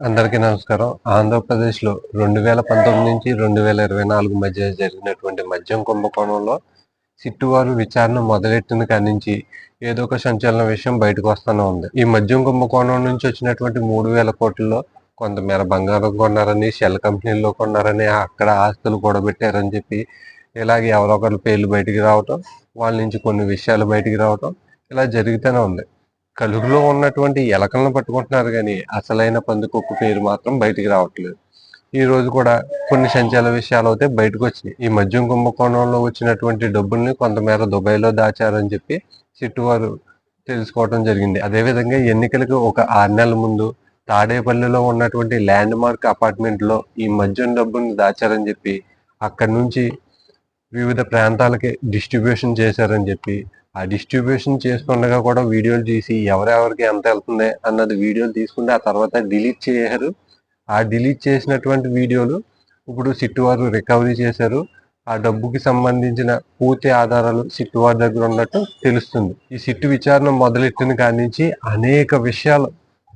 అందరికీ నమస్కారం. ఆంధ్రప్రదేశ్లో రెండు వేల పంతొమ్మిది నుంచి రెండు వేల ఇరవై నాలుగు మధ్య జరిగినటువంటి మద్యం కుంభకోణంలో సిట్టువారు విచారణ మొదలెట్టిన కాడి నుంచి ఏదో ఒక సంచలన విషయం బయటకు వస్తూనే ఉంది. ఈ మద్యం కుంభకోణం నుంచి వచ్చినటువంటి మూడు వేల కోట్లలో కొంతమేర బంగారం కొన్నారని షెల్ కంపెనీల్లో కొన్నారని అక్కడ ఆస్తులు కూడబెట్టారని చెప్పి ఇలాగే ఎవరో ఒకరి పేర్లు బయటికి రావటం వాళ్ళ నుంచి కొన్ని విషయాలు బయటికి రావటం ఇలా జరుగుతూనే ఉంది. కలుగులో ఉన్నటువంటి ఎలకలను పట్టుకుంటున్నారు కానీ అసలైన పందుకొక్కు పేరు మాత్రం బయటికి రావట్లేదు. ఈ రోజు కూడా కొన్ని సంచల విషయాలు అయితే బయటకు వచ్చినాయి. ఈ మద్యం కుంభకోణంలో వచ్చినటువంటి డబ్బుల్ని కొంతమేర దుబాయ్లో దాచారని చెప్పి సిట్టువారు తెలుసుకోవడం జరిగింది. అదేవిధంగా ఎన్నికలకు ఒక ఆరు నెలల ముందు తాడేపల్లిలో ఉన్నటువంటి ల్యాండ్ మార్క్ అపార్ట్మెంట్లో ఈ మద్యం డబ్బుల్ని దాచారని చెప్పి అక్కడి నుంచి వివిధ ప్రాంతాలకి డిస్ట్రిబ్యూషన్ చేశారని చెప్పి ఆ డిస్ట్రిబ్యూషన్ చేస్తుండగా కూడా వీడియోలు తీసి ఎవరెవరికి ఎంత వెళ్తుంది అన్నది వీడియోలు తీసుకుంటే ఆ తర్వాత డిలీట్ చేశారు. ఆ డిలీట్ చేసినటువంటి వీడియోలు ఇప్పుడు సిట్టు వారు రికవరీ చేశారు. ఆ డబ్బుకి సంబంధించిన పూర్తి ఆధారాలు సిట్టు వారి దగ్గర ఉన్నట్టు తెలుస్తుంది. ఈ సిట్టు విచారణ మొదలెట్టిన కాడి నుంచి అనేక విషయాలు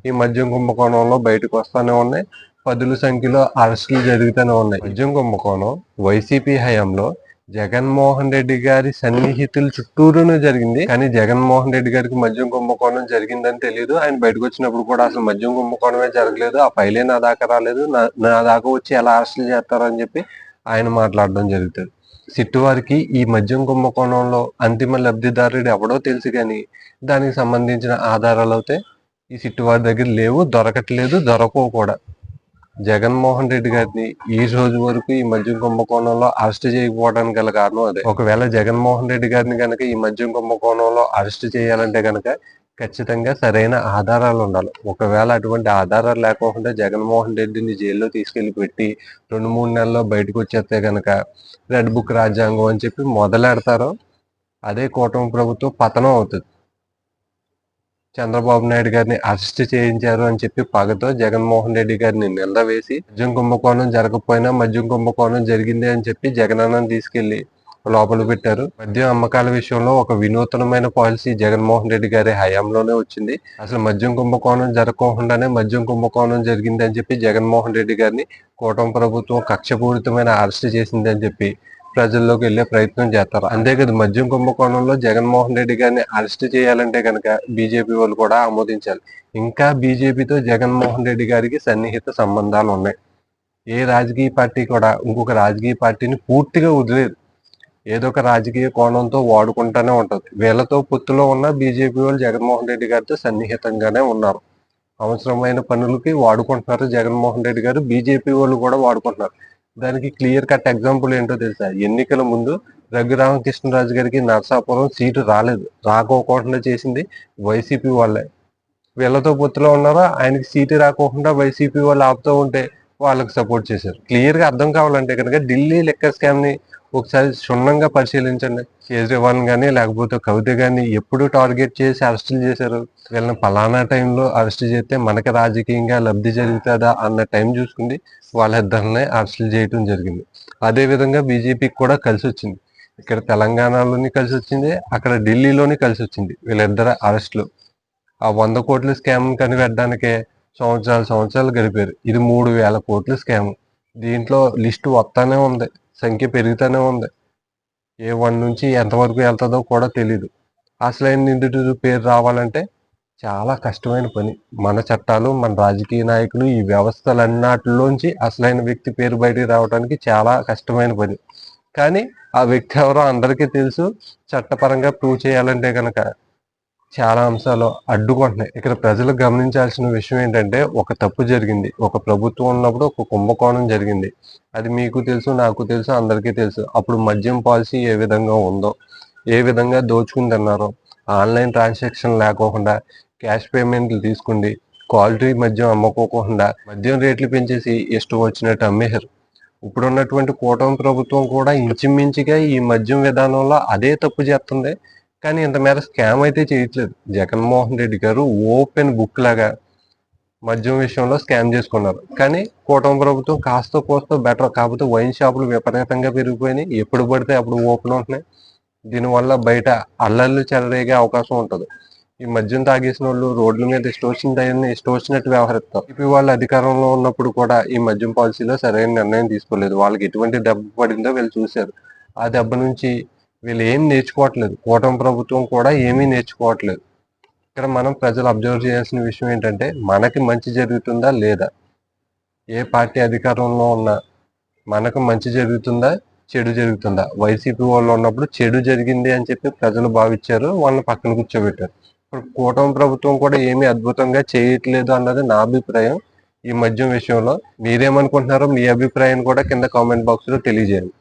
ఈ మద్యం కుంభకోణంలో బయటకు వస్తూనే ఉన్నాయి. పదుల సంఖ్యలో అరెస్టులు జరుగుతూనే ఉన్నాయి. మద్యం కుంభకోణం వైసీపీ హయాంలో జగన్మోహన్ రెడ్డి గారి సన్నిహితుల చుట్టూరునే జరిగింది. కానీ జగన్మోహన్ రెడ్డి గారికి మద్యం కుంభకోణం జరిగిందని తెలియదు. ఆయన బయటకు వచ్చినప్పుడు కూడా అసలు మద్యం కుంభకోణమే జరగలేదు. ఆ ఫైలే నా దాకా రాలేదు. నా- దాకా వచ్చి ఎలా అరెస్టులు చేస్తారని చెప్పి ఆయన మాట్లాడడం జరుగుతుంది. సిట్టు వారికి ఈ మద్యం కుంభకోణంలో అంతిమ లబ్ధిదారుడు ఎవడో తెలుసు కానీ దానికి సంబంధించిన ఆధారాలు అయితే ఈ సిట్టు వారి దగ్గర లేవు. దొరకట్లేదు. దొరకవు కూడా. జగన్మోహన్ రెడ్డి గారిని ఈ రోజు వరకు ఈ మద్యం కుంభకోణంలో అరెస్ట్ చేయకపోవడానికి గల కారణం అదే. ఒకవేళ జగన్మోహన్ రెడ్డి గారిని కనుక ఈ మద్యం కుంభకోణంలో అరెస్ట్ చేయాలంటే కనుక ఖచ్చితంగా సరైన ఆధారాలు ఉండాలి. ఒకవేళ అటువంటి ఆధారాలు లేకుండా జగన్మోహన్ రెడ్డిని జైల్లో తీసుకెళ్ళి పెట్టి రెండు మూడు నెలల్లో బయటకు వచ్చేస్తే కనుక రెడ్ బుక్ రాజ్యాంగం అని చెప్పి మొదలెడతారో అదే కూటమి ప్రభుత్వం పతనం అవుతుంది. చంద్రబాబు నాయుడు గారిని అరెస్ట్ చేయించారు అని చెప్పి పగతో జగన్మోహన్ రెడ్డి గారిని నిలవేసి మద్యం కుంభకోణం జరగకపోయినా మద్యం కుంభకోణం జరిగింది అని చెప్పి జగనన్నను తీసుకెళ్ళి లోపల పెట్టారు. మద్యం అమ్మకాల విషయంలో ఒక వినూతనమైన పాలసీ జగన్మోహన్ రెడ్డి గారి హయాంలోనే వచ్చింది. అసలు మద్యం కుంభకోణం జరగకుండానే మద్యం కుంభకోణం జరిగింది అని చెప్పి జగన్మోహన్ రెడ్డి గారిని కూటమి ప్రభుత్వం కక్షపూరితమైన అరెస్ట్ చేసింది అని చెప్పి ప్రజల్లోకి వెళ్ళే ప్రయత్నం చేస్తారు. అంతేకాదు మద్యం కుంభకోణంలో జగన్మోహన్ రెడ్డి గారిని అరెస్ట్ చేయాలంటే కనుక బీజేపీ వాళ్ళు కూడా ఆమోదించాలి. ఇంకా బీజేపీతో జగన్మోహన్ రెడ్డి గారికి సన్నిహిత సంబంధాలు ఉన్నాయి. ఏ రాజకీయ పార్టీ కూడా ఇంకొక రాజకీయ పార్టీని పూర్తిగా వదిలేదు. ఏదో ఒక రాజకీయ కోణంతో వాడుకుంటానే ఉంటది. వీళ్ళతో పొత్తులో ఉన్న బీజేపీ వాళ్ళు జగన్మోహన్ రెడ్డి గారితో సన్నిహితంగానే ఉన్నారు. అవసరమైన పనులకి వాడుకుంటున్నారు జగన్మోహన్ రెడ్డి గారు. బీజేపీ వాళ్ళు కూడా వాడుకుంటున్నారు. దానికి క్లియర్ కట్ ఎగ్జాంపుల్ ఏంటో తెలుసా? ఎన్నికల ముందు రఘురామకృష్ణరాజు గారికి నరసాపురం సీటు రాలేదు. రాకోకుండా చేసింది వైసీపీ వాళ్ళే. వీళ్ళతో పొత్తులో ఉన్నారో? ఆయనకి సీటు రాకోకుండా వైసీపీ వాళ్ళు ఆపుతూ ఉంటే వాళ్ళకి సపోర్ట్ చేశారు. క్లియర్గా అర్థం కావాలంటే కనుక ఢిల్లీ లెక్కర్ స్కామ్ని ఒకసారి క్షుణ్ణంగా పరిశీలించండి. కేజ్రీవాల్ గానీ లేకపోతే కవిత గానీ ఎప్పుడు టార్గెట్ చేసి అరెస్టులు చేశారు? వీళ్ళని పలానా టైంలో అరెస్ట్ చేస్తే మనకి రాజకీయంగా లబ్ధి జరుగుతుందా అన్న టైం చూసుకుంది. వాళ్ళిద్దరినే అరెస్టులు చేయడం జరిగింది. అదే విధంగా బీజేపీకి కూడా కలిసి వచ్చింది. ఇక్కడ తెలంగాణలోని కలిసి వచ్చింది. అక్కడ ఢిల్లీలోని కలిసి వచ్చింది. వీళ్ళిద్దరు అరెస్టులు ఆ వంద కోట్ల స్కామ్ కనిపెట్టడానికే సంవత్సరాలు సంవత్సరాలు గడిపారు. ఇది మూడు వేల కోట్ల స్కామ్. దీంట్లో లిస్టు వస్తానే ఉంది. సంఖ్య పెరుగుతూనే ఉంది. ఏ వన్ నుంచి ఎంతవరకు వెళ్తుందో కూడా తెలియదు అసలైన నిందితుడి పేరు రావాలంటే చాలా కష్టమైన పని. మన చట్టాలు మన రాజకీయ నాయకులు ఈ వ్యవస్థలన్నిటిలోంచి అసలైన వ్యక్తి పేరు బయటికి రావడానికి చాలా కష్టమైన పని. కానీ ఆ వ్యక్తి ఎవరో అందరికీ తెలుసు. చట్టపరంగా ప్రూవ్ చేయాలంటే కనుక చాలా అంశాలు అడ్డుకుంటున్నాయి. ఇక్కడ ప్రజలు గమనించాల్సిన విషయం ఏంటంటే ఒక తప్పు జరిగింది. ఒక ప్రభుత్వం ఉన్నప్పుడు ఒక కుంభకోణం జరిగింది. అది మీకు తెలుసు నాకు తెలుసు అందరికీ తెలుసు. అప్పుడు మద్యం పాలసీ ఏ విధంగా ఉందో ఏ విధంగా దోచుకుని తిన్నారో ఆన్లైన్ ట్రాన్సాక్షన్ లేకోకుండా క్యాష్ పేమెంట్లు తీసుకుండి క్వాలిటీ మద్యం అమ్ముకోకుండా మద్యం రేట్లు పెంచేసి ఇష్టం వచ్చినట్టు అమ్మేశారు. ఇప్పుడు ఉన్నటువంటి కూటమి ప్రభుత్వం కూడా ఇంచుమించుగా ఈ మద్యం విధానంలో అదే తప్పు చేస్తుంది. కానీ ఇంత మేర స్కామ్ అయితే చేయట్లేదు. జగన్మోహన్ రెడ్డి గారు ఓపెన్ బుక్ లాగా మద్యం విషయంలో స్కామ్ చేసుకున్నారు. కానీ కూటమి ప్రభుత్వం కాస్త కోస్త బెటర్ కాకపోతే వైన్ షాపులు విపరీతంగా పెరిగిపోయినాయి. ఎప్పుడు పడితే అప్పుడు ఓపెన్ ఉంటున్నాయి. దీనివల్ల బయట అల్లర్లు చెలరేగే అవకాశం ఉంటుంది. ఈ మద్యం తాగేసిన వాళ్ళు రోడ్ల మీద ఇష్టం వచ్చిన టైంని వ్యవహరిస్తారు. ఇప్పుడు వాళ్ళు అధికారంలో ఉన్నప్పుడు కూడా ఈ మద్యం పాలసీలో సరైన నిర్ణయం తీసుకోలేదు. వాళ్ళకి ఎటువంటి దెబ్బ పడిందో వీళ్ళు చూశారు. ఆ దెబ్బ నుంచి వీళ్ళు ఏం నేర్చుకోవట్లేదు. కూటమి ప్రభుత్వం కూడా ఏమీ నేర్చుకోవట్లేదు. ఇక్కడ మనం ప్రజలు అబ్జర్వ్ చేయాల్సిన విషయం ఏంటంటే మనకి మంచి జరుగుతుందా లేదా? ఏ పార్టీ అధికారంలో ఉన్నా మనకు మంచి జరుగుతుందా చెడు జరుగుతుందా? వైసీపీ వాళ్ళు ఉన్నప్పుడు చెడు జరిగింది అని చెప్పి ప్రజలు భావించారు వాళ్ళని పక్కన కూర్చోబెట్టారు. ఇప్పుడు కూటమి ప్రభుత్వం కూడా ఏమీ అద్భుతంగా చేయట్లేదు అన్నది నా అభిప్రాయం. ఈ మద్యం విషయంలో మీరేమనుకుంటున్నారో మీ అభిప్రాయాన్ని కూడా కింద కామెంట్ బాక్స్లో తెలియజేయండి.